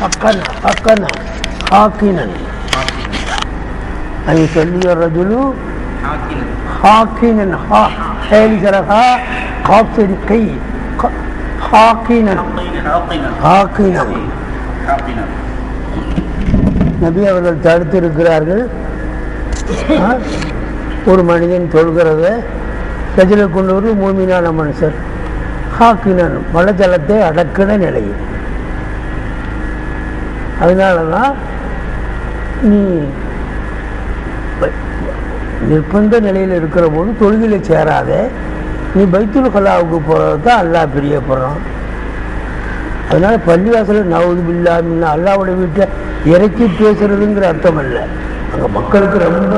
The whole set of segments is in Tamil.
حقنا حقنا حاكنا أن يصلي الرجل حاكنا حاكنا ها حيل جرها قاف كي حاكنا حقنا حاكنا حقنا நபி அவர்கள் தடுத்திருக்கிறார்கள் ஆ? ஒரு மனிதன் தொழுகிறத கஜில கொண்டு ஒரு மூமினான மனுஷர் ஹாக்கினன் மலஜலத்தை அடக்கின நிலையில் அதனால தான் நீ ப- நிர்பந்த நிலையில் இருக்கிற போது தொழுகையில் சேராத. நீ பைத்துல் கலாவுக்கு போகிறது தான் அல்லாஹ் பிரியப்படுறான். அதனால் பள்ளிவாசலில் நவது பில்லாமின்னா அல்லாவோட வீட்டை இறக்கி பேசுறதுங்கிற அர்த்தம் இல்லை அங்கே மக்களுக்கு ரொம்ப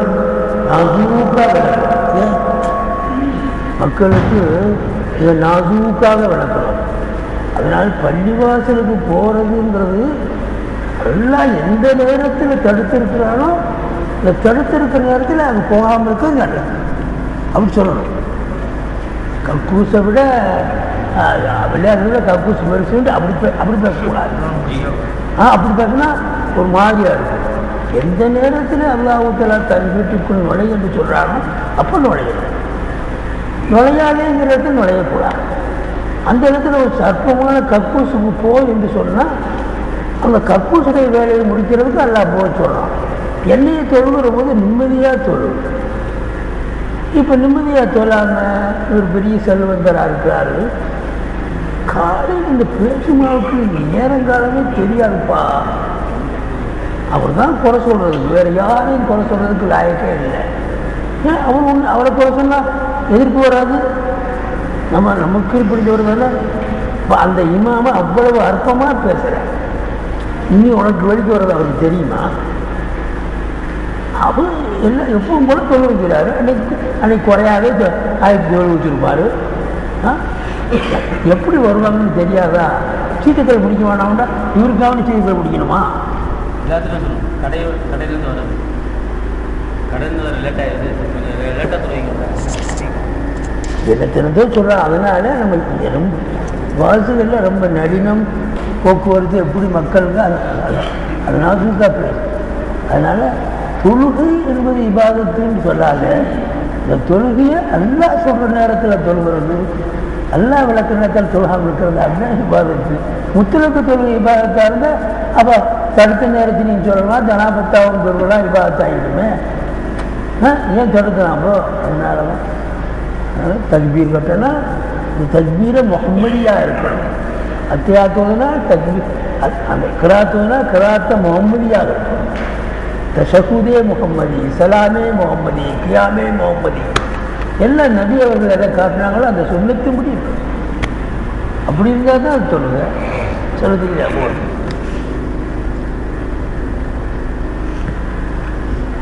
மக்களுக்கு இதை நாசூக்காக விளக்கணும் அதனால் பள்ளிவாசலுக்கு போகிறதுங்கிறது எல்லாம் எந்த நேரத்தில் தடுத்திருக்கிறானோ இந்த தடுத்திருக்கிற நேரத்தில் அது போகாமல் இருக்கிறது நல்லது. அப்படி சொல்லணும். கக்கூசை விட விளையாடுறத கக்கூஸ் பெருசுன்ட்டு அப்படி அப்படி பேசக்கூடாது. ஆ அப்படி பேசினா ஒரு மாதிரியாக இருக்கும். எந்த நேரத்தில் அல்லாஹூத்தலா தன் வீட்டுக்குள் நுழைய என்று சொல்கிறானோ அப்போ நுழையணும். நுழையாதேங்கிற இடத்துல நுழையக்கூடாது அந்த இடத்துல ஒரு சர்ப்பமான கற்பூசுக்கு போ என்று சொன்னால் அந்த கற்பூசுடைய வேலையை முடிக்கிறதுக்கு அல்லா போக சொல்கிறான் என்னையை தொழுகிற போது நிம்மதியாக தொழு. இப்போ நிம்மதியாக தொழாமல் ஒரு பெரிய செல்வந்தராக இருக்கிறாரு. காலையில் இந்த பேசுமாவுக்கு நேரங்காலமே தெரியாதுப்பா. அவர் தான் குறை சொல்கிறது வேறு யாரையும் குறை சொல்கிறதுக்கு லாயக்கே இல்லை. ஏன்? அவர் ஒன்று அவரை குறை சொன்னால் எதிர்ப்பு வராது. நம்ம நமக்கு இப்படி இப்போ அந்த இமாம அவ்வளவு அற்பமாக பேசுகிறேன் இனி உனக்கு வழிக்கு வர்றது அவருக்கு தெரியுமா? அவர் எல்லாம் எப்பவும் போல தொழில் வைக்கிறார். அன்னைக்கு அன்னைக்கு குறையாத ஆயிரத்தி தொழில் வச்சுருப்பார். ஆ? எப்படி வருவாங்கன்னு தெரியாதா? சீட்டுக்கள் பிடிக்க வேணாம்டா. இவருக்காவது சீட்டுக்கள் பிடிக்கணுமா எல்லாத்துக்கும் கடையிலேருந்து வர்றது கடையிலேருந்து வர லேட் ஆகிடுது லேட்டாக தினத்தினதோ சொல்கிறோம் அதனால நம்ம ரொம்ப வாசுகளில் ரொம்ப நடினம் போக்குவரத்து எப்படி மக்களுக்கு அது அது- அதனால சூக்கா அதனால் தொழுகை என்பது இபாதத்துன்னு சொல்லாத இந்த தொழுகையை அல்லா சொல்கிற நேரத்தில் தொழுகிறது அல்லா விளக்குற நேரத்தில் தொழுகாமல் இருக்கிறது அதுதான் இபாதத்து. முத்தலுக்கு தொழுகை இபாதத்தாக இருந்தால் அப்போ தடுத்த நீங்கள் சொல்லலாம் ஜனாபத்தாவும் தொழுகலாம் இபாதத்தாகிடுமே ஏன் தடுக்கலாம்? அப்போ அதனால தான் தஜ்பீர் தக்பீர் கட்டனா இந்த தஜ்பீரை முகம்மதியாக இருக்கணும். அத்தியாத்தோதுனா தஜ்பீர் அந்த கிராத்தோதுனா கிராத்த முகம்மதியாக இருக்கணும். தஷகுதே முகம்மதி சலாமே முகம்மதி கியாமே முகம்மதி எல்லாம் நபி அவர்கள் எதை காட்டினாங்களோ அந்த சொல்லத்து முடியும். அப்படி இருந்தால் தான் அது சொல்லுங்க சொல்லுறீங்க போதும்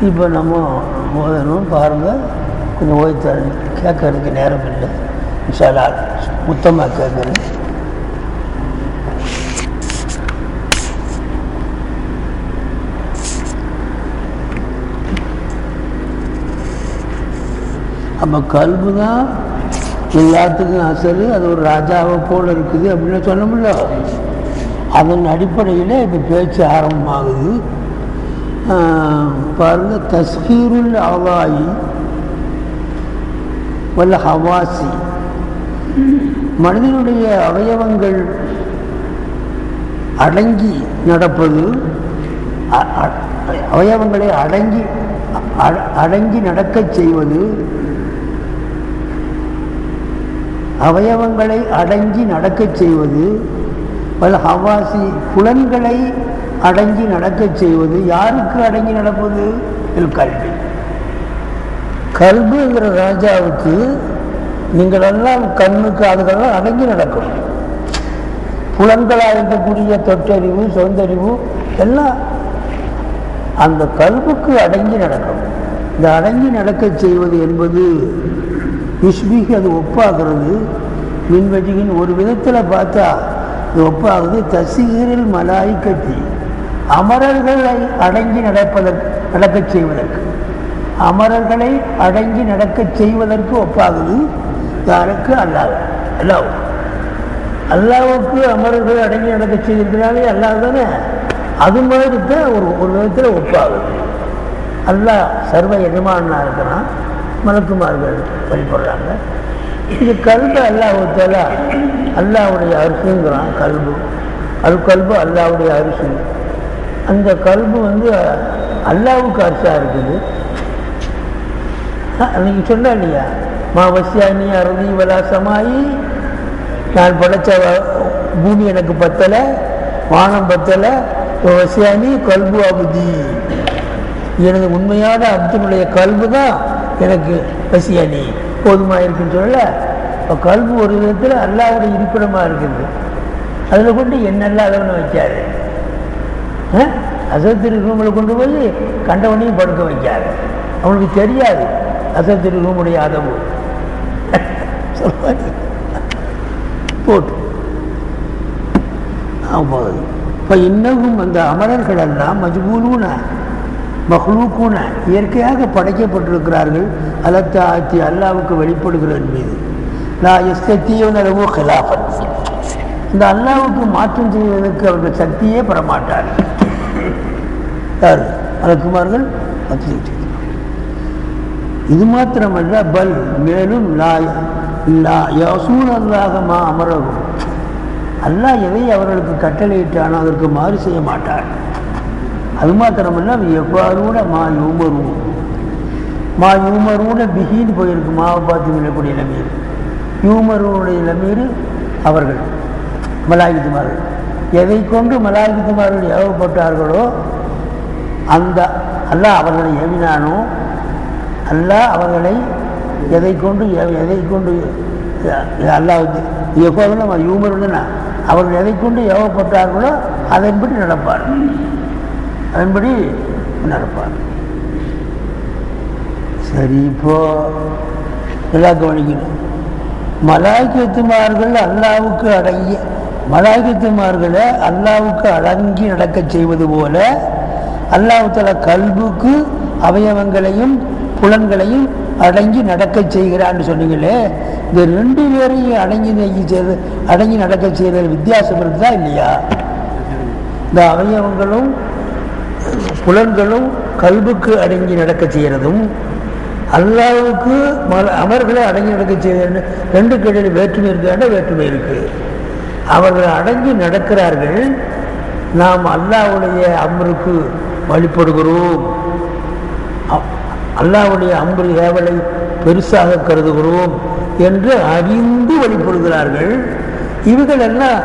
இப்போ நம்ம மோதனும் பாருங்கள் கொஞ்சம் ஓய்த்து கேட்கறதுக்கு நேரம் இல்லை. இன்ஷால்லா மொத்தமாக கேட்குறேன். அப்போ கல்பு தான் எல்லாத்துக்கும் அசல் அது ஒரு ராஜாவை போல் இருக்குது அப்படின்னு சொன்னோம்ல அதன் அடிப்படையில் இப்போ பேச்சு ஆரம்பமாகுது. பாருங்கள் தஸ்கீருள் அவாயி வல்ல ஹவாசி. மனிதனுடைய அவயவங்கள் அடங்கி நடப்பது அவயவங்களை அடங்கி அடங்கி நடக்கச் செய்வது அவயவங்களை அடங்கி நடக்கச் செய்வது பல ஹவாசி புலன்களை அடங்கி நடக்கச் செய்வது யாருக்கு அடங்கி நடப்பது? கல்வி. கல்விங்கிற ராஜாவுக்கு நீங்கள் எல்லாம் கண்ணுக்கு அதுகளெல்லாம் அடங்கி நடக்கும். புலன்களாக இருக்கக்கூடிய தொட்டறிவு சொந்தறிவு எல்லாம் அந்த கல்புக்கு அடங்கி நடக்கும். இந்த அடங்கி நடக்கச் செய்வது என்பது யுஷ்பிக்கு அது ஒப்பாகிறது. மின்வெட்டியின் ஒரு விதத்தில் பார்த்தா இது ஒப்பாகுது. தசீரில் கட்டி அமரர்களை அடங்கி நடப்பதற்கு நடக்கச் செய்வதற்கு. அமரர்களை அடங்கி நடக்கச் செய்வதற்கு ஒப்பாகுது. யாருக்கு? அல்லாஹ். அல்லாஹ். அல்லாவுக்கு அமரர்கள் அடங்கி நடக்க செய்திருக்கிறாலே அல்லாஹ் தானே. அது மாதிரி தான் ஒரு ஒரு விதத்தில் ஒப்பாகுது. அல்லாஹ் சர்வ எஜமானா இருக்கிறான் மலக்குமார்கள் வழிபடுறாங்க. இது கல்பு அல்லாஹத்தால அல்லாவுடைய அரிசுங்கிறான் கல்பு. அது கல்பு அல்லாவுடைய அரிசி. அந்த கல்பு வந்து அல்லாவுக்கு அரிசாக இருக்குது. நீங்கள் சொன்னா இல்லையா மா வசியானி அருதி வலாசமாயி நான் படைச்ச பூமி எனக்கு பத்தலை வானம் பத்தலை. வசியானி கல்பு அபுதி. எனது உண்மையான அப்துனுடைய கல்பு தான் எனக்கு வசியானி போதுமா இருக்குன்னு சொல்லல. இப்போ கல்பு ஒரு விதத்தில் அல்லாவுடைய இருப்பிடமாக இருக்குது. அதில் கொண்டு என்னெல்லாதவனை வைக்காரு? அசத்திரி ரூமில் கொண்டு போய் கண்டவனையும் படுக்க வைக்காரு. அவனுக்கு தெரியாது. அசத்திரி ரூமுடைய அதவு போட்டு. போகுது இப்போ இன்னமும் அந்த அமரர்கள் எல்லாம் மஜ்பூலூன மஹ்லூக்கூன இயற்கையாக படைக்கப்பட்டிருக்கிறார்கள். அலத்த ஆட்சி அல்லாவுக்கு வெளிப்படுகிறதன் மீது. நான் எஸ்தீவனரவோ கிலாஃபன் இந்த அல்லாவுக்கு மாற்றம் செய்வதற்கு அவர்கள் சக்தியே பெறமாட்டார்கள். யார்? அலக்குமார்கள் மத்திய இது மாத்திரமல்ல பல் மேலும் லா லா யசூன் மா அமரகும் அல்லாஹ் எதை அவர்களுக்கு கட்டளையிட்டானோ அதற்கு மாறு செய்ய மாட்டார் அது மாத்திரமல்ல எவ்வாறூட மா யூமரும் மா யூமரோட பிகின்னு போயிருக்கு மாவை பார்த்து விழக்கூடிய லமீர் யூமருடைய லமீர் அவர்கள் மலாயுதுமார்கள் எதை கொண்டு மலாயுதுமார்கள் ஏவப்பட்டார்களோ அந்த அல்ல அவர்களை ஏவினானோ அல்லாஹ் அவர்களை எதை கொண்டு எதை கொண்டு அல்லாஹ் எப்போதும் நம்ம யூமருன்னா அவர்கள் எதை கொண்டு ஏவப்பட்டார்களோ அதன்படி நடப்பார். அதன்படி நடப்பார். சரி இப்போ நல்லா கவனிக்கணும் மலாய்க்கத்துமார்கள் அல்லாவுக்கு அடங்கி மலாய்க்கத்துமார்களை அல்லாவுக்கு அடங்கி நடக்கச் செய்வது போல அல்லாஹால கல்புக்கு அவயவங்களையும் புலன்களையும் அடங்கி நடக்கச் செய்கிறான்னு சொன்னீங்களே இந்த ரெண்டு பேரையும் அடங்கி நீக்கி செய்து அடங்கி நடக்க செய்கிறது வித்தியாசம் இருக்குதா இல்லையா? இந்த அவயவங்களும் புலன்களும் கல்புக்கு அடங்கி நடக்க செய்கிறதும் அல்லாவுக்கு மல அடங்கி நடக்க செய்கிறது ரெண்டு கடையில் வேற்றுமை இருக்காண்ட வேற்றுமை இருக்கு? அவர்கள் அடங்கி நடக்கிறார்கள் நாம் அல்லாவுடைய அமருக்கு வழிபடுகிறோம். அல்லாவுடைய அம்பு ஏவலை பெருசாக கருதுகிறோம் என்று அறிந்து வழிபடுகிறார்கள். இவர்கள் எல்லாம்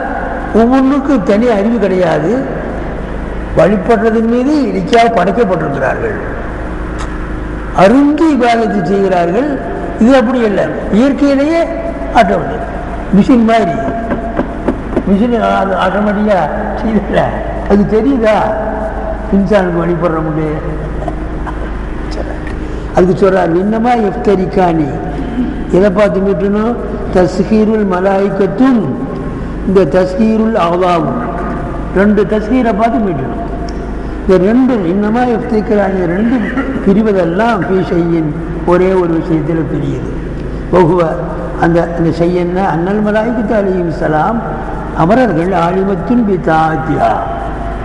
ஒவ்வொன்றுக்கும் தனி அறிவு கிடையாது. வழிபடுறதன் மீது இடிக்காக படைக்கப்பட்டிருக்கிறார்கள். அருந்தி இபாதத்தை செய்கிறார்கள். இது அப்படி இல்லை இயற்கையிலேயே ஆட்டோமேட்டிக் மிஷின் மாதிரி. மிஷின் ஆட்டோமேட்டிக்காக செய்யல. அது தெரியுதா? இன்சானுக்கு வழிபடுற முடியும் அதுக்கு சொல்றார் இன்னமா இஃப்தரிக்கானி எதை பார்த்து மீட்டணும் தஸ்ஹீருல் மலாய்க்கத்தும் இந்த தஸ்ஹீருல் அவாவும் ரெண்டு தஸ்ஹீரை பார்த்து மீட்டணும் இந்த ரெண்டு இன்னமா எஃப்திக்கிறானி ரெண்டு பிரிவதெல்லாம் பி செய்யின் ஒரே ஒரு விஷயத்தில் பிரியுது. ஒகுவ அந்த அந்த செய்யன்ன அண்ணல் மலாய்க்கத்து அலியும் சலாம் அமரர்கள் ஆலிமத்துன் பி தாத்தியா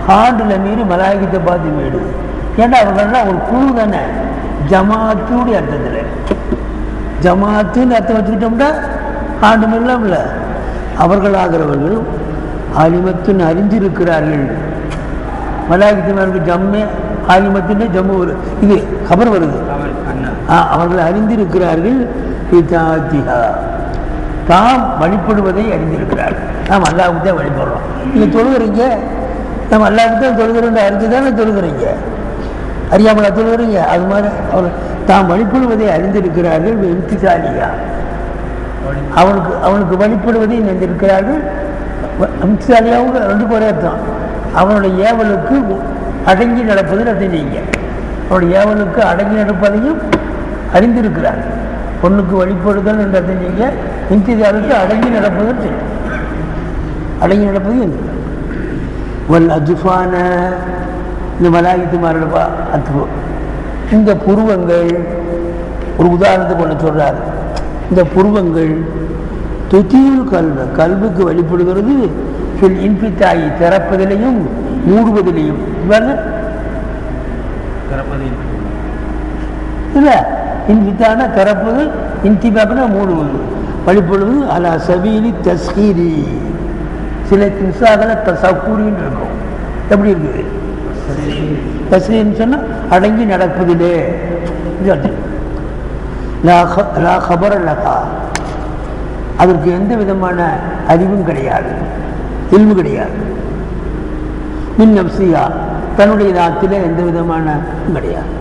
ஹாண்டில் மீறி மலாய்க்கத்தை பார்த்து மீடுது ஏன்னா அவங்கெல்லாம் ஒரு குழு தானே? ஜமாத்துடைய அர்த்தத்தில். ஜமாத்துன்னு அர்த்தம் வச்சுக்கிட்டோம்னா ஆண்டும் இல்லாமல் அவர்களாகிறவர்கள் ஆலிமத்துன்னு அறிஞ்சிருக்கிறார்கள். மலாய்க்கத்தினருக்கு ஜம்மே ஆலிமத்துன்னு ஜம்மு ஒரு இது கபர் வருது. ஆ, அவர்கள் அறிந்திருக்கிறார்கள் பிதாத்திஹா. தாம் வழிபடுவதை அறிந்திருக்கிறார்கள். நாம் அல்லாவுக்கு தான் வழிபடுறோம். நீங்கள் தொழுகிறீங்க நம்ம அல்லாவுக்கு தான் தொழுகிறோன்ற அறிஞ்சு தானே தொழுகிறீங்க அறியாமலா வருங்க அது மாதிரி அவர் தாம் வழிபடுவதை அறிந்திருக்கிறார்கள் இம்திசாலியா. அவனுக்கு அவனுக்கு வழிபடுவதை நினைந்திருக்கிறார்கள் இம்திசாலியாவும் ரெண்டு குறை அர்த்தம். அவனுடைய ஏவலுக்கு அடங்கி நடப்பது அதை நீங்க அவனுடைய ஏவலுக்கு அடங்கி நடப்பதையும் அறிந்திருக்கிறார். பொண்ணுக்கு வழிபடுதல் என்ற அர்த்தம் செய்யுங்க அடங்கி நடப்பதும் செய்யும் அடங்கி நடப்பது என்று வல் அஜுஃபான இந்த மலாயித்துமாரோட அத்து இந்த புருவங்கள் ஒரு உதாரணத்துக்கு ஒன்று சொல்றார். இந்த புருவங்கள் துத்தீவு கல்வ கல்வுக்கு வழிபடுகிறது சொல் இன்பித்தாயி திறப்பதிலையும் மூடுவதிலையும். இல்லை இன்பித்தான திறப்பது இன்திபாப்னா மூடுவது. வழிபடுவது அலா சபீலி தஸ்கீரி. சில திசாகளை தசக்கூரின்னு இருக்கும். எப்படி இருக்குது? தஸ்கீர்னு சொன்னால் அடங்கி நடப்பதிலே. லா க- லகா. அதற்கு எந்த விதமான அறிவும் கிடையாது. இல்வு கிடையாது. மின் நப்சியா தன்னுடைய நாட்டில் எந்த விதமான கிடையாது.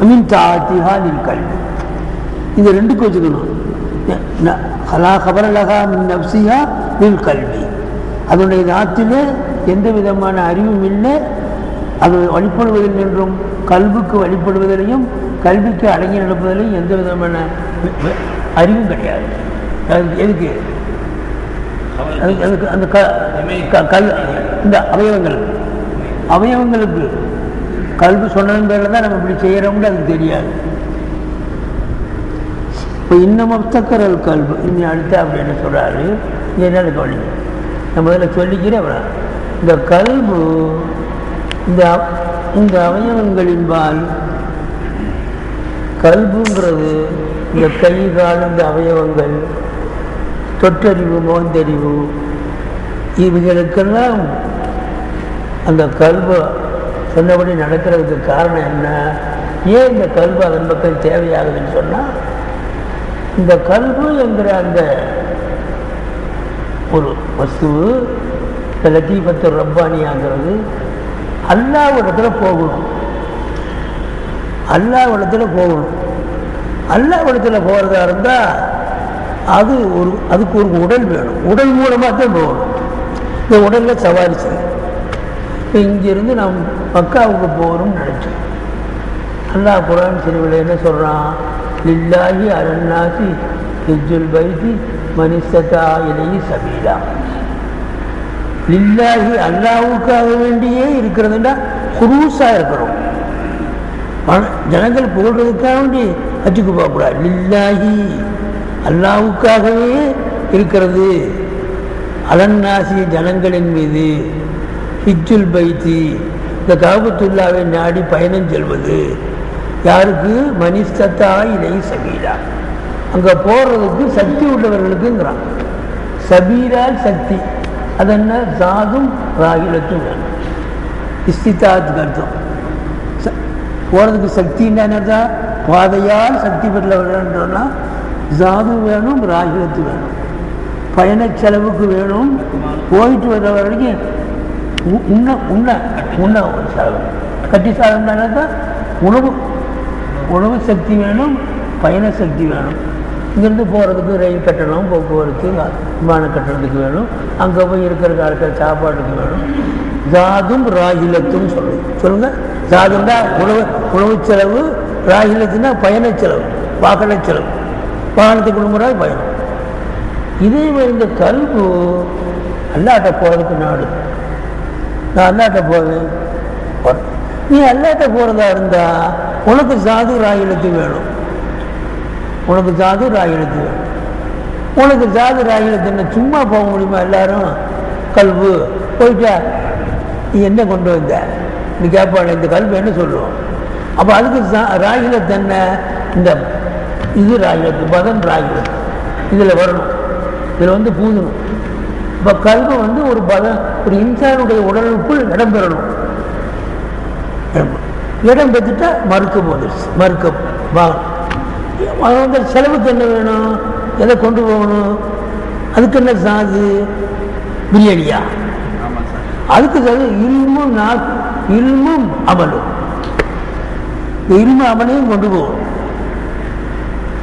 மின் தாத்திஹா நில் கல்வி. இந்த ரெண்டுக்கும் வச்சுக்கணும். ந- ஹலா கபரலகா மின் நப்சியா நில் கல்வி. அதனுடைய நாட்டில் எந்த விதமான அறிவும் இல்லை. அது வழிபடுவதில் நின்றும் கல்விக்கு வழிபடுவதிலையும் கல்விக்கு அடங்கி நடப்பதிலையும் எந்த விதமான அறிவும் கிடையாது. அது எதுக்கு? அதுக்கு அந்த க கல் இந்த அவயவங்களுக்கு. அவயவங்களுக்கு கல்வி சொன்னதன் பேரில் தான் நம்ம இப்படி செய்கிறோம்னு அதுக்கு தெரியாது. இப்போ இன்னும் அப்தக்கரல் கல்வி. இன்னும் அடுத்த அப்படின்னு சொல்கிறாரு இங்கே என்ன கவனிங்க? நம்ம முதல்ல சொல்லிக்கிறேன் அப்புறம் இந்த கல்பு இந்த இந்த அவயவங்களின்பால் கல்புங்கிறது இந்த கை கால் இந்த அவயவங்கள் தொற்றறிவு மோந்தறிவு இவைகளுக்கெல்லாம் அந்த கல்பு சொன்னபடி நடக்கிறதுக்கு காரணம் என்ன? ஏன் இந்த கல்பு அதன் பக்கம் தேவையாகுதுன்னு சொன்னால் இந்த கல்பு என்கிற அந்த ஒரு வஸ்து இந்த லத்தீபத்து ரப்பானியாங்கிறது அல்லாவிடத்துல போகணும். அல்லாவிடத்துல போகணும். அல்லாவிடத்துல போகிறதா இருந்தால் அது ஒரு அதுக்கு ஒரு உடல் வேணும். உடல் மூலமாக தான் போகணும். இந்த உடலில் சவாரி செய்யும் இப்போ இங்கேருந்து நாம் மக்காவுக்கு போகணும்னு நினச்சோம். அல்லாஹ் குரான் சிறுவில் என்ன சொல்கிறான் லில்லாஹி அரண்ணாசி ஹிஜுல் பைதி மனிஷதா இலையி சபீலா. லில்லாஹி அல்லாவுக்காக வேண்டியே இருக்கிறதுண்டா குரூஸாக இருக்கிறோம். ஜனங்கள் புகழ்றதுக்காக வேண்டி ஹஜ்ஜுக்கு போகக்கூடாது லில்லாஹி அல்லாவுக்காகவே இருக்கிறது. அலன்னாசி ஜனங்களின் மீது ஹிஜ்ஜுல் பைத்தி இந்த காபத்துல்லாவை நாடி பயணம் செல்வது. யாருக்கு? மனிஸ்தத்தா இலை சபீரா அங்கே போகிறதுக்கு சக்தி உள்ளவர்களுக்குங்கிறான். சபீரால் சக்தி. அது என்ன சாதும் ராகிலத்தும் வேணும் இஸ்தித்தாத்துக்கு அர்த்தம் ச- போகிறதுக்கு சக்தி என்னன்னா பாதையால் சக்தி பெற்ற வேணும்னா ஜாது வேணும் ராகிலத்து வேணும் பயண செலவுக்கு வேணும் போயிட்டு வர்ற வரைக்கும் உண்ண உண்ண உண்ண ஒரு செலவு கட்டி சாதம்னாக்கா உணவு உணவு சக்தி வேணும் பயண சக்தி வேணும் இங்கேருந்து போகிறதுக்கு ரயில் கட்டணம் போக்குவரத்து விமான கட்டணத்துக்கு வேணும். அங்கே போய் இருக்கிற காலத்தில் சாப்பாட்டுக்கு வேணும். ஜாதும் ராகிலத்தும் சொல்லுங்க சொல்லுங்க. தான் உணவு உணவு செலவு ராகிலத்துனா பயண செலவு வாகன செலவு. வாகனத்துக்கு முறை பயணம். இதே மாதிரி இந்த கல்பு அல்லாட்ட போகிறதுக்கு நாடு. நான் அல்லாட்ட போவேன். நீ அல்லாட்ட போகிறதா இருந்தா உனக்கு ஜாது ராகிலத்து வேணும். உனக்கு சாது ராகிலத்து வேணும். உனக்கு சாது ராகில என்ன சும்மா போக முடியுமா எல்லாரும்? கல்வு போயிட்டா நீ என்ன கொண்டு வந்த? நீ கேட்பாள் இந்த கல்வி என்ன சொல்லுவோம் அப்போ அதுக்கு சா- ராகிலத்து என்ன இந்த இது ராகிலத்து பதன் ராகிலத்து இதில் வரணும். இதில் வந்து பூதணும். இப்போ கல்வி வந்து ஒரு பதம் ஒரு இன்சானுடைய உடலுக்குள் இடம்பெறணும் இடம் பெற்றுட்டா மறுக்க போதுச்சு மறுக்க வாங்கணும் அது வந்து செலவுக்கு என்ன வேணும்? எதை கொண்டு போகணும்? அதுக்கு என்ன சாது பிரியாணியா? அதுக்கு சாது இல்மும் நா- இல்மும் அமலும் இந்த இல்மு அமலையும் கொண்டு போகணும்.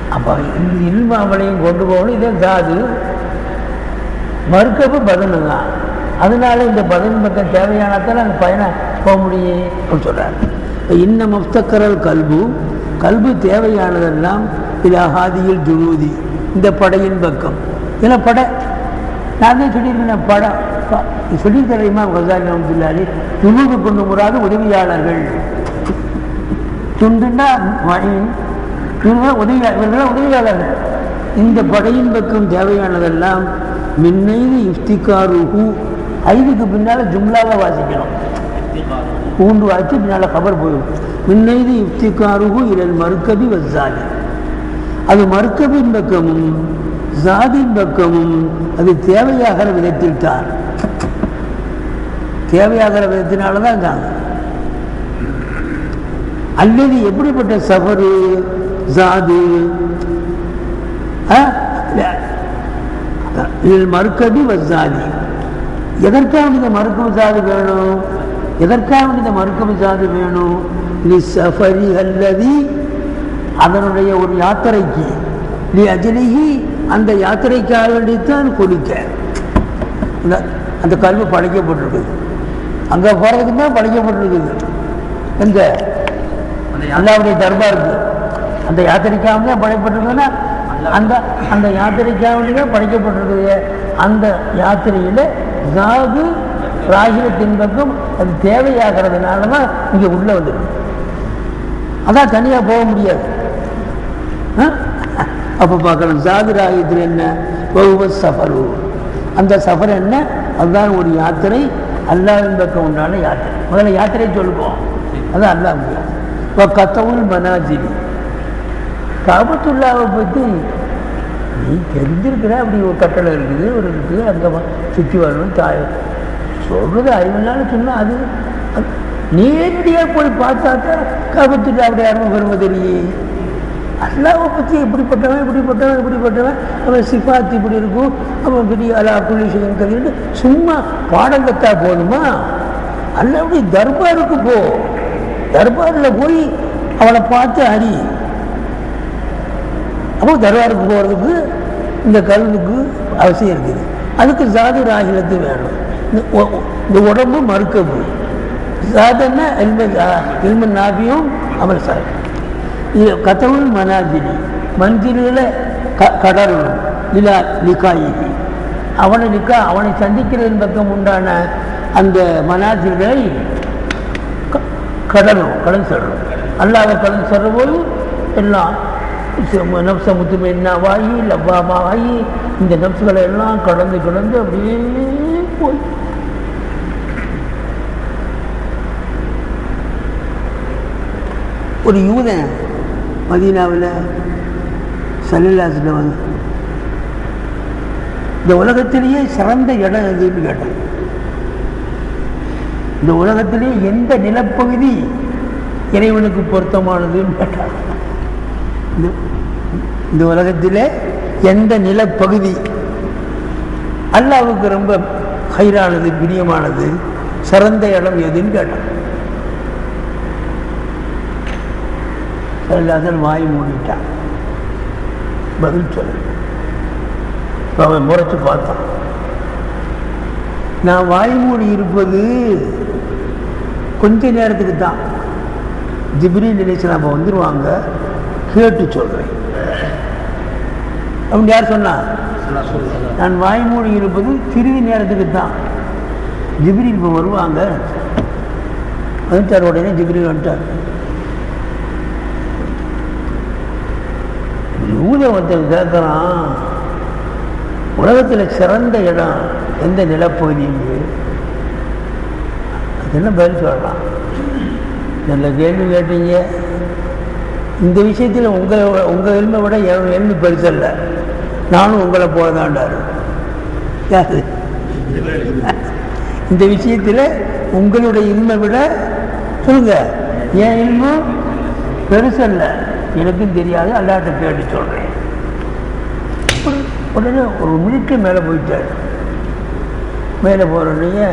அப்போ இந்த இல்மு அமலையும் கொண்டு போகணும். இதே சாது மறுக்கப்ப பதனு தான். அதனால இந்த பதன் பக்கம் தேவையானதான் அந்த பயணம் போக முடியும் அப்படின்னு சொல்கிறார் இன்ன முஃப்தக்கரல் கல்பு கல்பு தேவையானதெல்லாம் இலாஹாதியில் ஜுலூதி இந்த படையின் பக்கம். இதில் படை நான் தான் சொல்லியிருக்கேன் படம் ப- சொல்லியிருக்கிற இமாம் கசாலி ரஹமத்துல்லாஹி கொண்டு முறாத உதவியாளர்கள். துண்டுன்னா மணி இவர்கள் உதவியாளர்கள். இந்த படையின் பக்கம் தேவையானதெல்லாம் மின்னைது இஃப்திகாருஹு ஐதுக்கு பின்னால் ஜும்லாவை வாசிக்கணும். பூண்டு வாசித்து பின்னால் கபர் போயிடும். மின்னைது இஃப்திகாருஹு இதில் மறுக்கதி வசாலி அது மறுக்கவின் பக்கமும் ஜாதின் பக்கமும் அது தேவையாகிற விதத்தில் தான். தேவையாகிற விதத்தினால தான் அல்லது எப்படிப்பட்ட சஃபரு ஜாது இதில் வசாதி எதற்காக இந்த மறுக்கும் சாது வேணும்? எதற்காக இந்த மறுக்கும் சாது வேணும்? நீ சஃபரி அல்லது அதனுடைய ஒரு யாத்திரைக்கு. நீ அஜினிகி அந்த யாத்திரைக்காக வேண்டித்தான் கொடுக்க இந்த- அந்த கல்வி படைக்கப்பட்டிருக்குது. அங்கே போகிறதுக்கு தான் படைக்கப்பட்டிருக்குது. எங்க? அல்லாவுடைய தர்பாருக்கு. அந்த யாத்திரைக்காக தான் படைக்கப்பட்டிருக்குன்னா அந்த அந்த யாத்திரைக்காக வேண்டி தான் படைக்கப்பட்டிருக்குது. அந்த யாத்திரையில் ஜாது ராகிரத்தின் பக்கம் அது தேவையாகிறதுனால தான் இங்கே உள்ளே வந்துருக்கு. அதான் தனியாக போக முடியாது. அப்போ பார்க்கணும் ஜாது இது என்ன? வகுவ சஃபரு. அந்த சஃபர் என்ன? அதுதான் ஒரு யாத்திரை அல்லாவின் பக்கம் உண்டான யாத்திரை. முதல்ல யாத்திரை சொல்லுவோம். அது அல்லா இப்போ கத்தவுல் மனாஜிரி காபத்துள்ளாவை பற்றி நீ தெரிஞ்சிருக்கிற அப்படி ஒரு கட்டளை இருக்குது ஒரு இருக்குது. அங்கே சுற்றி வரணும் தாய். சொல்கிறது அறிவுனால சொன்னால் அது நேரடியாக போய் பார்த்தாக்கா காபத்துல்லா அப்படி அருமை பெருமை தெரியும் அல்லாவை பற்றி இப்படிப்பட்டவன் இப்படிப்பட்டவன் இப்படிப்பட்டவன் அவன் சிஃபாத் இப்படி இருக்கும். அவன் பெரிய அலா புலிஷன் கல்விட்டு சும்மா பாடம் கத்தா போதுமா? அல்லாவுடைய தர்பாருக்கு போ. தர்பாரில் போய் அவளை பார்த்து அறி அப்போ தர்பாருக்கு போகிறதுக்கு இந்த கல்விக்கு அவசியம் இருக்குது. அதுக்கு ஜாது ராகிலத்து வேணும். இந்த இந்த உடம்பு மறுக்கப்பு ஜாதுன்னா எல்மன் எல்மன் நாபியும் அமல் சார். இது கதவுள் மனாஜினி மஞ்சிலில் க கடலும் நிலா நிக்காயி அவனை நிக்கா அவனை சந்திக்கிறதன் பக்கம் உண்டான அந்த மனாஜிலை க- கடலும் கடன் சொல்கிறோம் அல்லாத கடன் சொல்கிற போது எல்லாம் சு- நப்ச முத்துமைன்னா வாயி லவ்வாமா வாயி இந்த நப்சுகளை எல்லாம் கடந்து கடந்து அப்படியே போய். ஒரு யூதன் மதீனாவில் சல்லில்லாசில் வந்து இந்த உலகத்திலேயே சிறந்த இடம் எதுன்னு கேட்டான் இந்த உலகத்திலேயே எந்த நிலப்பகுதி இறைவனுக்கு பொருத்தமானதுன்னு கேட்டான் இந்த- இந்த உலகத்திலே எந்த நிலப்பகுதி அல்லாவுக்கு ரொம்ப ஹைரானது பிரியமானது சிறந்த இடம் எதுன்னு கேட்டான் எல்லாத்தையும் வாய் மூடிட்டான் பதில் சொல்ல அவன் முறைச்சு பார்த்தான். நான் வாய் மூடி இருப்பது கொஞ்ச நேரத்துக்கு தான். ஜிப்ரி நினைச்சு நம்ம வந்துடுவாங்க கேட்டு சொல்கிறேன் அப்படின்னு யார் சொன்னா? நான் வாய் மூடி இருப்பது சிறிது நேரத்துக்கு தான். ஜிப்ரி இப்போ வருவாங்க. வந்துட்டார் உடனே ஜிப்ரி வந்துட்டார். யூத ஒருத்தன் உலகத்தில் சிறந்த இடம் எந்த நிலப்பகுதிக்கு அது என்ன பதில் சொல்லலாம்? நல்ல கேள்வி கேட்டீங்க. இந்த விஷயத்தில் உங்கள் உங்கள் எல்மை விட என் எல்மை பெருசல்ல நானும் உங்களை போல தாண்டாரு யாரு? இந்த விஷயத்தில் உங்களுடைய இன்மை விட சொல்லுங்க. என் இல்மும் பெருசல்ல. எனக்கும் தெரியாது அல்லாட்ட கேட்டு சொல்கிறேன் உடனே ஒரு மினிட்டு மேலே போயிட்டார். மேலே போகிறோடனே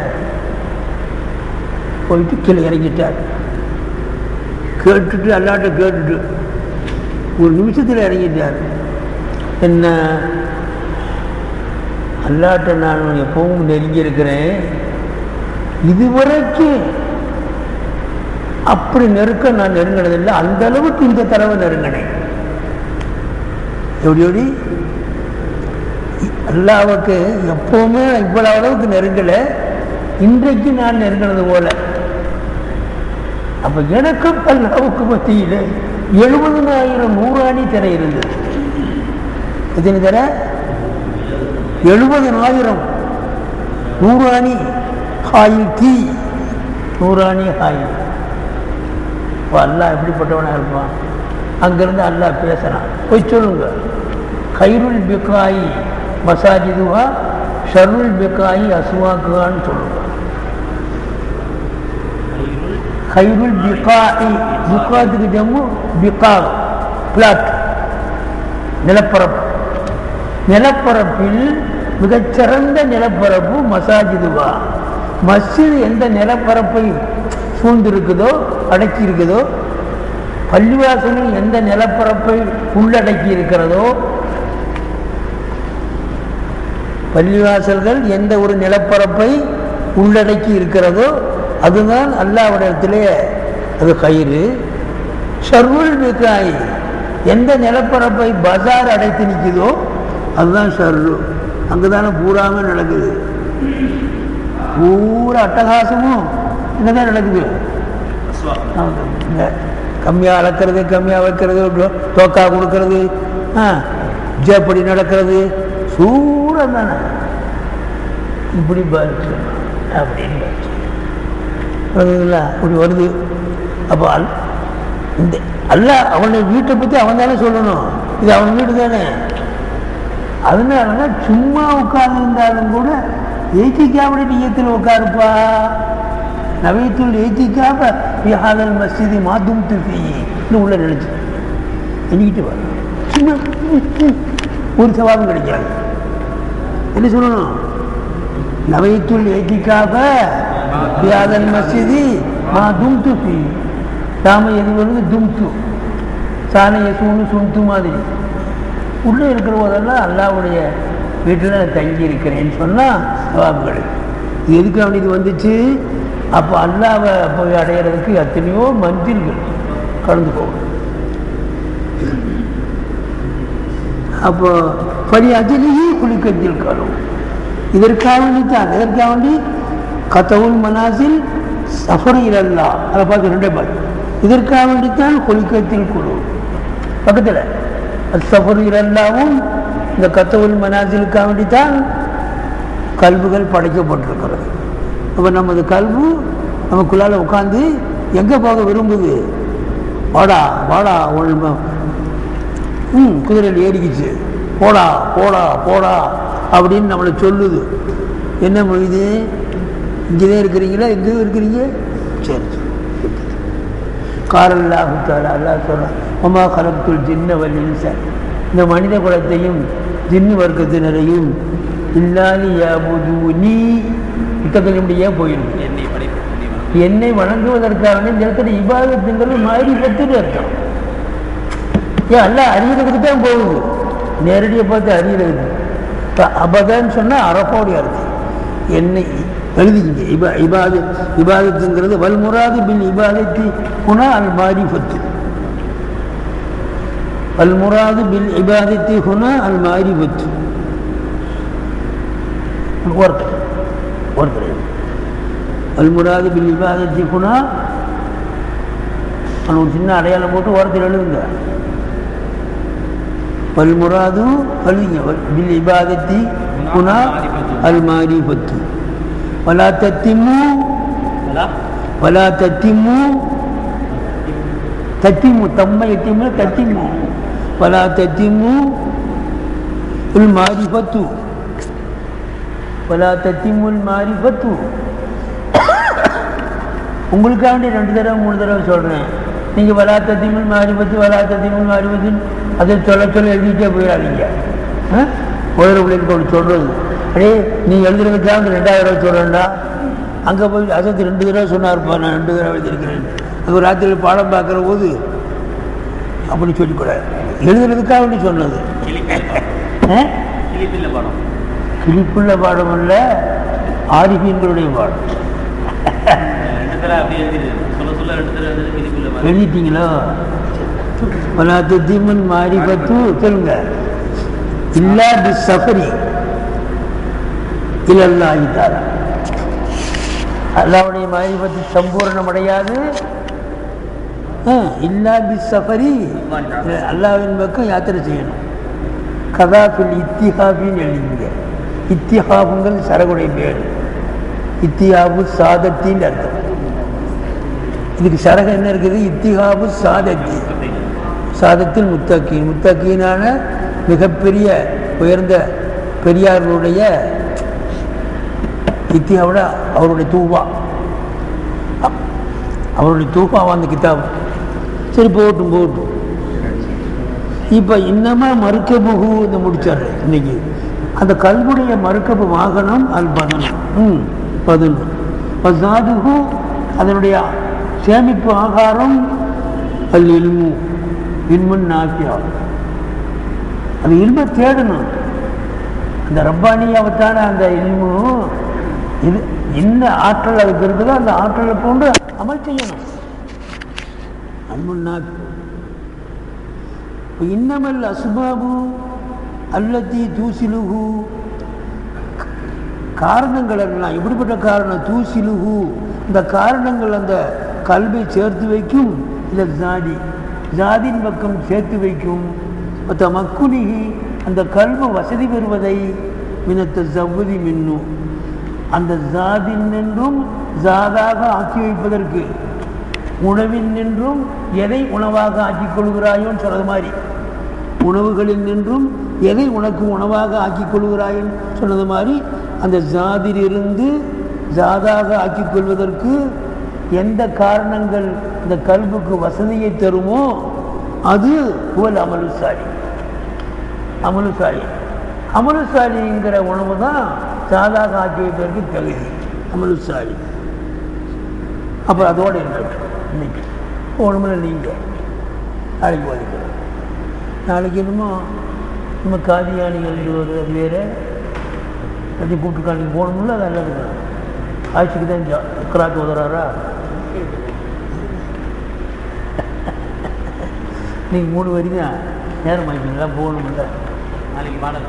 போயிட்டு கீழே இறங்கிட்டார். கேட்டுட்டு அல்லாட்ட கேட்டுட்டு ஒரு நிமிஷத்தில் இறங்கிட்டார். என்ன? அல்லாட்ட நான் எப்பவும் நெருங்கி இருக்கிறேன். இதுவரைக்கும் அப்படி நெருக்க நான் நெருங்கினதில்லை. அந்த அளவுக்கு இந்த தடவை நெருங்கினேன். எப்படி எப்படி? அல்லாவுக்கு எப்பவுமே இவ்வளவு அளவுக்கு நெருங்கலை. இன்றைக்கு நான் நெருங்கினது போல. அப்ப எனக்கும் அல்லாவுக்கு மத்தியில் எழுபதனாயிரம் நூறாணி திரை இருந்தது. எத்தனை தர? எழுபதனாயிரம் நூறாணி ஹாயில் தீ நூறாணி ஹாயில். இப்போ அல்லா எப்படிப்பட்டவனாக இருப்பான்? அங்கேருந்து அல்லாஹ் பேசுகிறான் போய் சொல்லுங்க. கைருள் பிக்காயி மசாஜிதுவா ஷருள் பிக்காயி அசுவாக்குவான்னு சொல்லுங்க. கைருள் பிக்காயி பிக்காத்துக்கு ஜம்மு பிகா பிளாட் நிலப்பரப்பு. நிலப்பரப்பில் மிகச்சிறந்த நிலப்பரப்பு மசாஜிதுவா மஸ்ஜித் எந்த நிலப்பரப்பை சூழ்ந்திருக்குதோ அடக்கி இருக்குதோ பள்ளிவாசலில் எந்த நிலப்பரப்பை உள்ளடக்கி இருக்கிறதோ பள்ளிவாசல்கள் எந்த ஒரு நிலப்பரப்பை உள்ளடக்கி இருக்கிறதோ அதுதான் அல்லாவிடத்திலே அது கயிறு. ஷர்வுல் மிகாய் எந்த நிலப்பரப்பை பஜார் அடைத்து நிற்குதோ அதுதான் ஷர்ரு. அங்கே தானே பூராமே நடக்குது. பூரா அட்டகாசமும் என்னதான் நடக்குது? இந்த கம்மியாக அளக்கிறது கம்மியாக வைக்கிறது தோக்கா கொடுக்கறது ஜப்படி நடக்கிறது சூரம் தானே. இப்படி பாதிச்சு அப்படின்னு வருதுங்களா இப்படி வருது. அப்போ அல் இந்த அல்ல அவனை வீட்டை பற்றி அவன் தானே சொல்லணும். இது அவன் வீடு தானே. அதனால தான் சும்மா உட்கார்ந்து இருந்தாலும் கூட ஏற்றிக்காவிட நீயத்தில் உட்காருப்பா. நவீத்துள் ஏற்றிக்காக பிஹாதல் மஸ்ஜிதி மாதும் துஃபின்னு உள்ள நினைச்சு எண்ணிக்கிட்டு வர சும்மா ஒரு சவாபம் கிடைக்காது என்ன சொல்லணும் நவைத்துள் ஏத்திக்காக பிஹாதல் மஸ்ஜிதி மாதும் துஃபி தாம எது வருது தும்து சாணைய சூணு சும்து மாதிரி உள்ளே இருக்கிற போதெல்லாம் அல்லாவுடைய வீட்டில் நான் தங்கி இருக்கிறேன்னு சொன்னால் சவாபு கிடைக்கும் எதுக்கு அப்படி இது வந்துச்சு அப்போ அல்லாவை போய் அடையிறதுக்கு எத்தனையோ மந்தில்கள் கலந்து போகணும் அப்போ படி அதிலேயே குளிக்கத்தில் கரும் இதற்காக வேண்டி தான் இதற்காக வேண்டி கத்தவுல் மனாசில் சஃபர் இல்லல்லா அதை பார்த்து ரெண்டே பார்த்து இதற்காக வேண்டித்தான் குளிக்கத்தில் குழு பக்கத்தில் சஃபர் இல்லல்லாவும் இந்த கத்தவுல் மனாசிலுக்காக வேண்டித்தான் கல்வுகள் படைக்கப்பட்டிருக்கிறது. அப்போ நமது கல்வு நமக்குள்ளால உட்காந்து எங்கே போக விரும்புது? வாடா வாடா உன் ம் குதிரையில் ஏறிக்கிச்சு. போடா போடா போடா அப்படின்னு நம்மளை சொல்லுது. என்ன மொழிது? இங்கே தான் இருக்கிறீங்களா? எங்கேயும் இருக்கிறீங்க? சரி காரல்லா தாலா அல்லாஹ் சொல்கிறான் அம்மா கலப்புல் ஜின்ன சார் இந்த மனித குலத்தையும் ஜின்னு வர்க்கத்தினரையும் இல்லாலி யாபுது நீ ஏன் போயிருக்கு என்னை படைப்பு என்னை வணங்கு. என்னை வணங்குவதற்காக இந்த இடத்துல இபாதத்துங்கிறது மாறி பத்துன்னு அர்த்தம் ஏன் அல்ல அறியறதுக்கு தான் போகுது. நேரடியாக பார்த்து அறியறதுக்கு இப்போ அபதன்னு சொன்னால் அரப்போடைய அர்த்தம் என்னை எழுதிங்க இபா இபாது இபாதத்துங்கிறது வல்முராது பின் இபாதத்தி குணா அல் மாறி பத்து வல்முராது பின் இபாதத்தி குணா அல் மாறி பத்து ஒருத்தர் ஒருத்தர். அல்முராது பில் இபாதத்தி குணா. அவன் ஒரு சின்ன அடையாளம் போட்டு ஓரத்தில் எழுதுங்க. பல்முராது எழுதுங்க பில் இபாதத்தி குணா அல் மாரி பத்து வலா தத்திமு அலா? தத்திமு தத்திமு தம்ம எத்திமு தத்திமு பலா தத்திமு உல் மாரி பத்து வலா தத்திமுல் மாரி பத்து உங்களுக்காண்டி ரெண்டு தடவை மூணு தடவை சொல்கிறேன் நீங்கள் வலா தத்திமுல் மாரி பத்து வலா தத்திமுல் மாரி பத்துன்னு அதை சொல்ல சொல்ல எழுதிட்டே போயிடாதீங்க? முதல்ல பிள்ளைக்கு ஒன்று சொல்கிறது அடே நீ எழுதுறதுக்காக அந்த ரெண்டாவது தடவை சொல்கிறேன்டா அங்கே போய் அசத்து ரெண்டு தடவை சொன்னார்ப்பா நான் ரெண்டு தடவை எழுதியிருக்கிறேன். அது ராத்திரியில் பாடம் பார்க்குற போது அப்படி சொல்லிக்கூடாது. எழுதுறதுக்காக வேண்டி சொன்னது. பாடம். கிளிப்புள்ள பாடம். அல்ல ஆரிஃபீன்களுடைய பாடம். ரெண்டு தடவை அப்படியே எழுதிடு எழுதிட்டீங்களோ வலாத்து தீமன் மாறி பத்து சொல்லுங்க இல்லா பி சஃபரி. இல்லல்லாஹி தாலா அல்லாவுடைய மாரிபத்து சம்பூரணம் அடையாது. ஆ, இல்லா பி சஃபரி. அல்லாவின் பக்கம் யாத்திரை செய்யணும். கதாஃபில் இத்திஹாபின்னு எழுதிங்க. இத்திஹாபுங்கள் சரகுடை பேர். இத்தியாபு சாதத்தின் அர்த்தம். இதுக்கு சரகம் என்ன இருக்குது? இத்திகாபு சாதத்தி. சாதத்தில் முத்தக்கீன் முத்தக்கீனான மிகப்பெரிய உயர்ந்த பெரியார்களுடைய இத்தியாவோட அவருடைய தூவா அவருடைய தூஃபாவா அந்த கிதாப். சரி போட்டும் போட்டும். இப்போ இன்னமா மறுக்கபுகு இந்த முடிச்சாரு இன்னைக்கு. அந்த கல்வுடைய மறுக்கபு வாகனம் அல் பதனம் ம் பதனம் பசாதுகு அதனுடைய சேமிப்பு ஆகாரம் அல் இல்மு இன்மன் நாக்கியா அந்த இல்மை தேடணும். அந்த ரப்பானியாவத்தான அந்த இல்மு இது என்ன ஆற்றல் அதுக்கு இருக்குதோ அந்த ஆற்றலை போன்று அமல் செய்யணும். அல்முன் நாக்கு இன்னமல் அசுபாபு அல்லத்தி தூசிலுகு. காரணங்கள் எல்லாம் இப்படிப்பட்ட காரணம்? தூசிலுகு. இந்த காரணங்கள் அந்த கல்வை சேர்த்து வைக்கும் இல்லை ஜாதி ஜாதியின் பக்கம் சேர்த்து வைக்கும். மற்ற மக்குனிகி அந்த கல்வ வசதி பெறுவதை மினத்த ஜவ்வுதி மின்னும் அந்த ஜாதின் என்றும் ஜாதாக ஆக்கி வைப்பதற்கு. உணவின் நின்றும் எதை உணவாக ஆக்கிக் கொள்கிறாயோன்னு சொன்னது மாதிரி. உணவுகளில் நின்றும் எதை உனக்கு உணவாக ஆக்கிக் கொள்கிறாயோன்னு சொன்னது மாதிரி அந்த ஜாதியிலிருந்து ஜாதாக ஆக்கிக் கொள்வதற்கு எந்த காரணங்கள் இந்த கல்புக்கு வசதியை தருமோ அது புவல் அமலுசாலி. அமலுசாலி. அமலுசாலிங்கிற உணவு தான் சாதா ஆக்கி தகுதி. அமலுசாலி. அப்புறம் அதோடு இருக்கட்டும் இன்னைக்கு ஒன்றுமில்ல நீங்கள் நாளைக்கு வாதிக்கிறோம் நாளைக்கு என்னமோ நம்ம காதியானிகள் ஒரு வேறு. கட்டி கூப்பிட்டு காணிக்கு போகணும்ல அது நல்லது ஆட்சிக்கு தான் கிராக்கு உதறாரா? நீங்கள் மூணு வரி தான் நேரம் ஆகிட்டீங்களா போகணும்ல நாளைக்கு பாடல்.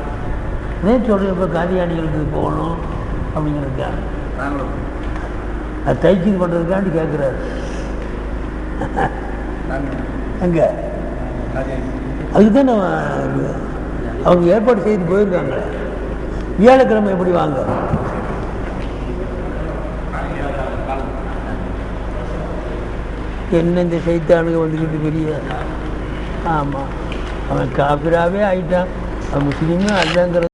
நேற்று சொல்கிறேன் இப்போ காதியானிகளுக்கு போகணும் அப்படிங்கிறதுக்கா நாங்களும். அது தைச்சிங் பண்ணுறதுக்காண்டி கேட்குறாரு எங்கே? அதுக்கு தான் நம்ம அவங்க ஏற்பாடு செய்து போயிருக்காங்க வியாழக்கிழமை எப்படி வாங்க? என்ன இந்த சைத்தானுங்க வந்துக்கிட்டு பெரிய ஆமாம் அவன் காபிராவே ஆயிட்டான். அவன் முஸ்லீமும் அல்லங்கிற